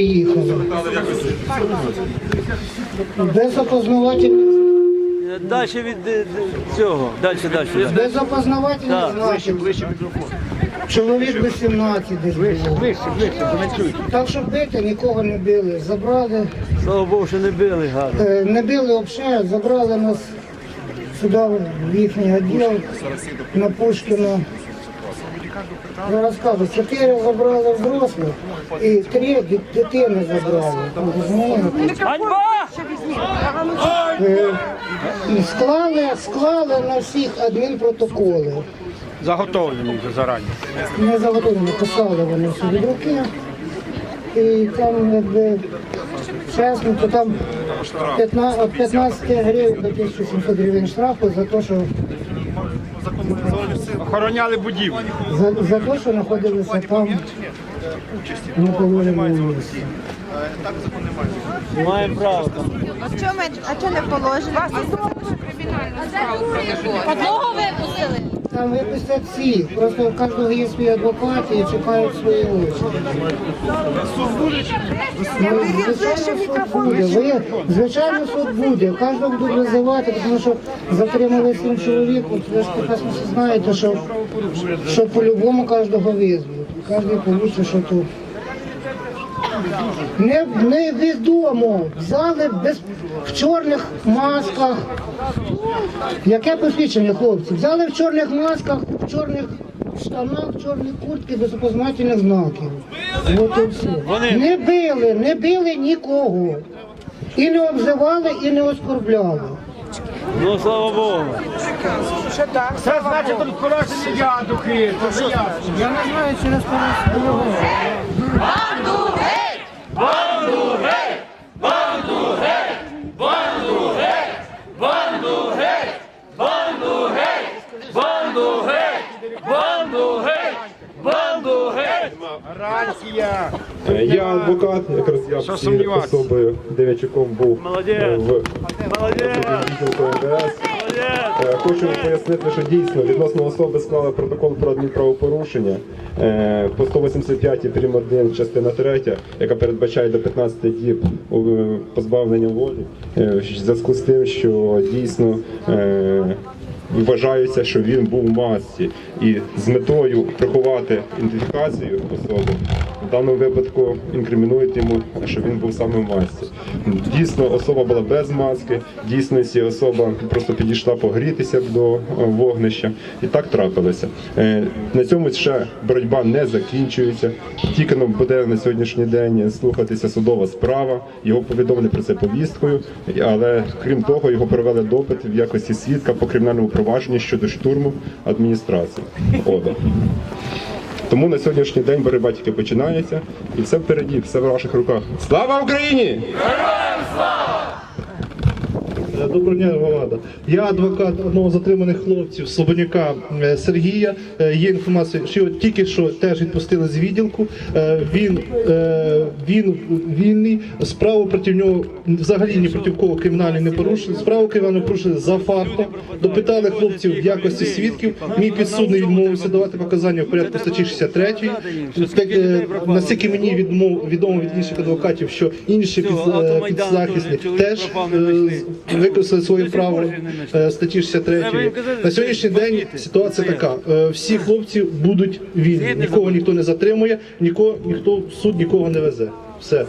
Їхали. Без опознавательних, Далі від е, цього. Далі, далі. без опознавательних Так. знаків. Чоловік 18 десь було. Так що бити нікого не били. Забрали, Слава Богу, що не били гарно. е, не били взагалі, забрали нас сюди в їхній відділ на Пушкіна. Я розказую, чотири забрали взрослих і три дитини забрали. Ганьба! Е, Склали, склали на всіх адмінпротоколи. Заготовлені вже зарані. Не заготовлені, писали вони від руки. І там, якби, чесно, то там 15, 15 гривень до 1700 гривень штрафу за те, що, Охороняли будівлю. за, за те, що знаходилися там не положеному місці. Маємо право там. А що ми, а що не положено? Подлогу випустили? Там випустять всі, просто у кожного є свій адвокат і чекають свої очі. Ну, Звичайно, суд буде. Ви, звичайно, суд буде. Кожного будуть визивати, тому що затримали сім чоловік. От Ви ж прекрасно всі знаєте, що, що по-любому кожного візьмуть. Кожен получить, що тут. Не, невідомо. Взяли без, в чорних масках. Яке посвідчення, хлопці? Взяли в чорних масках, в чорних штанах, в чорній куртці без опознавательних знаків. От і все. Не били, не били нікого. І не обзивали, і не оскорбляли. Ну, слава Богу. Це значить тут поражені ядухи. Я не знаю, через переговору. Банду геть! Банду геть! Банду геть! Гарантія. Я адвокат, якраз я Що цією сумніватися? особою Дев'ячуком був Молодець. е, в Молодець! відділку МВС. Молодець! Е, Хочу пояснити, що дійсно відносно особи склали протокол про адмінправопорушення по 185 прим. 1 частина 3, яка передбачає до 15 діб е, позбавлення волі, е, в зв'язку з тим, що дійсно е, вважається, що він був в масці, і з метою приховати ідентифікацію особи в даному випадку інкримінують йому, що він був саме в масці. Дійсно, особа була без маски, в дійсності особа просто підійшла погрітися до е, вогнища, і так трапилося. Е, На цьому ще боротьба не закінчується. Тільки нам буде на сьогоднішній день слухатися судова справа. Його повідомили про це повісткою, але крім того, його провели допит в якості свідка по кримінальному провадженню щодо штурму адміністрації. ОДА. Тому на сьогоднішній день боротьба тільки починається, і все впереді, все в ваших руках. Слава Україні! Доброго дня, громада. Я адвокат одного з затриманих хлопців Слободняка е, Сергія. Е, Є інформація, що його тільки що теж відпустили з відділку. Е, Він, він вільний. Справу проти нього взагалі ні проти кого кримінальної не порушили. Справу кримінальну порушили за фактом. Допитали хлопців в якості свідків. Мій підсудний відмовився давати показання в порядку статті 63. Так, е, Наскільки мені відмов відомо від інших адвокатів, що інші під, підзахисні теж використали своє право е, статті 63. На сьогоднішній день ситуація така: Е, всі хлопці будуть вільні, нікого ніхто не затримує, нікого ніхто в суд нікого не везе. Все.